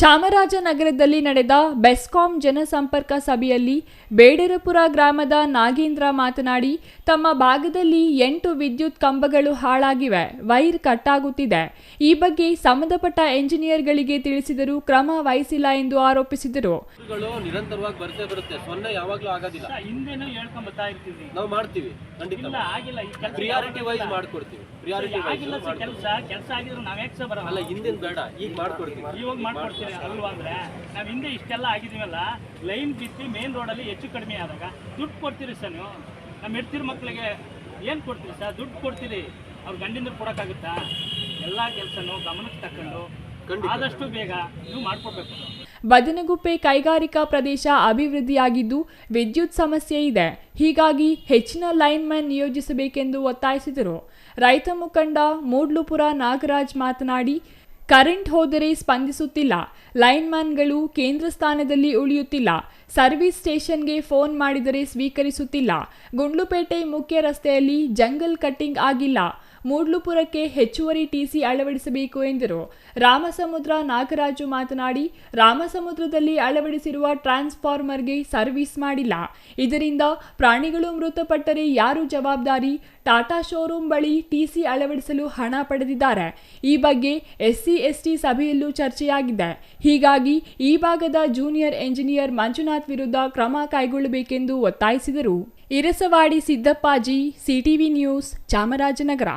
ಚಾಮರಾಜನಗರದಲ್ಲಿ ನಡೆದ ಬೆಸ್ಕಾಂ ಜನಸಂಪರ್ಕ ಸಭೆಯಲ್ಲಿ ಬೇಡರಪುರ ಗ್ರಾಮದ ನಾಗೇಂದ್ರ ಮಾತನಾಡಿ ತಮ್ಮ ಭಾಗದಲ್ಲಿ ಎಂಟು ವಿದ್ಯುತ್ ಕಂಬಗಳು ಹಾಳಾಗಿವೆ ವೈರ್ ಕಟ್ಟಾಗುತ್ತಿದೆ. ಈ ಬಗ್ಗೆ ಸಂಬಂಧಪಟ್ಟ ಎಂಜಿನಿಯರ್ಗಳಿಗೆ ತಿಳಿಸಿದರೂ ಕ್ರಮ ವಹಿಸಿಲ್ಲ ಎಂದು ಆರೋಪಿಸಿದರು. ಗಳು ನಿರಂತರವಾಗಿ ಬರ್ತೇ ಬರುತ್ತೆ ಸೊನ್ನೆ ಯಾವಾಗ್ಲೂ ಆಗೋದಿಲ್ಲ. ಹಿಂದೆನೂ ಹೇಳ್ಕೊಂಡ್ ಬರ್ತಾ ನಾವು ಮಾಡ್ತೀವಿ ಖಂಡಿತ. ಇಲ್ಲ ಆಗಿಲ್ಲ ಈ ಕೆಲಸ ಪ್ರಿಯಾರಿಟಿ ವೈಸ್ ಮಾಡ್ಕೊಡ್ತೀವಿ ಅಲ್ವಾ ಅಂದ್ರೆ ನಾವು ಹಿಂದೆ ಇಷ್ಟೆಲ್ಲ ಆಗಿದ್ದೀವಲ್ಲ ಲೈನ್ ಬಿತ್ತಿ ಮೇನ್ ರೋಡಲ್ಲಿ ಹೆಚ್ಚು ಕಡಿಮೆ ಆದಾಗ ದುಡ್ಡು ಕೊಡ್ತೀರಿ ಸರ್ ನೀವು? ನಮ್ಮ ಹೆಡ್ತಿರ್ ಮಕ್ಕಳಿಗೆ ಏನು ಕೊಡ್ತೀರಿ ಸರ್ ದುಡ್ಡು ಕೊಡ್ತೀರಿ. ಅವ್ರ ಗಂಡಿಂದ ಕೊಡೋಕ್ಕಾಗುತ್ತಾ? ಎಲ್ಲಾ ಕೆಲಸನೂ ಗಮನಕ್ಕೆ ತಕೊಂಡು ಆದಷ್ಟು ಬೇಗ ನೀವು ಮಾಡ್ಕೊಡ್ಬೇಕು. ಬದನಗುಪ್ಪೆ ಕೈಗಾರಿಕಾ ಪ್ರದೇಶ ಅಭಿವೃದ್ಧಿಯಾಗಿದ್ದು ವಿದ್ಯುತ್ ಸಮಸ್ಯೆ ಇದೆ. ಹೀಗಾಗಿ ಹೆಚ್ಚಿನ ಲೈನ್ ಮ್ಯಾನ್ ನಿಯೋಜಿಸಬೇಕೆಂದು ಒತ್ತಾಯಿಸಿದರು. ರೈತ ಮುಖಂಡ ಮೂಡ್ಲುಪುರ ನಾಗರಾಜ್ ಮಾತನಾಡಿ ಕರೆಂಟ್ ಹೋದರೆ ಸ್ಪಂದಿಸುತ್ತಿಲ್ಲ. ಲೈನ್ಮ್ಯಾನ್ಗಳು ಕೇಂದ್ರ ಸ್ಥಾನದಲ್ಲಿ ಉಳಿಯುತ್ತಿಲ್ಲ. ಸರ್ವಿಸ್ ಸ್ಟೇಷನ್ಗೆ ಫೋನ್ ಮಾಡಿದರೆ ಸ್ವೀಕರಿಸುತ್ತಿಲ್ಲ. ಗುಂಡ್ಲುಪೇಟೆ ಮುಖ್ಯ ರಸ್ತೆಯಲ್ಲಿ ಜಂಗಲ್ ಕಟ್ಟಿಂಗ್ ಆಗಿಲ್ಲ. ಮೂಡ್ಲುಪುರಕ್ಕೆ ಹೆಚ್ಚುವರಿ ಟಿಸಿ ಅಳವಡಿಸಬೇಕು ಎಂದರು. ರಾಮಸಮುದ್ರ ನಾಗರಾಜು ಮಾತನಾಡಿ, ರಾಮಸಮುದ್ರದಲ್ಲಿ ಅಳವಡಿಸಿರುವ ಟ್ರಾನ್ಸ್ಫಾರ್ಮರ್ಗೆ ಸರ್ವಿಸ್ ಮಾಡಿಲ್ಲ. ಇದರಿಂದ ಪ್ರಾಣಿಗಳು ಮೃತಪಟ್ಟರೆ ಯಾರು ಜವಾಬ್ದಾರಿ? ಟಾಟಾ ಶೋರೂಮ್ ಬಳಿ ಟಿಸಿ ಅಳವಡಿಸಲು ಹಣ ಪಡೆದಿದ್ದಾರೆ. ಈ ಬಗ್ಗೆ ಎಸ್ಸಿ, ಎಸ್ಟಿ ಸಭೆಯಲ್ಲೂ ಚರ್ಚೆಯಾಗಿದೆ. ಹೀಗಾಗಿ ಈ ಭಾಗದ ಜೂನಿಯರ್ ಎಂಜಿನಿಯರ್ ಮಂಜುನಾಥ್ ವಿರುದ್ಧ ಕ್ರಮ ಕೈಗೊಳ್ಳಬೇಕೆಂದು ಒತ್ತಾಯಿಸಿದರು. Irasavadi Siddappaji CTV news Chamarajanagar.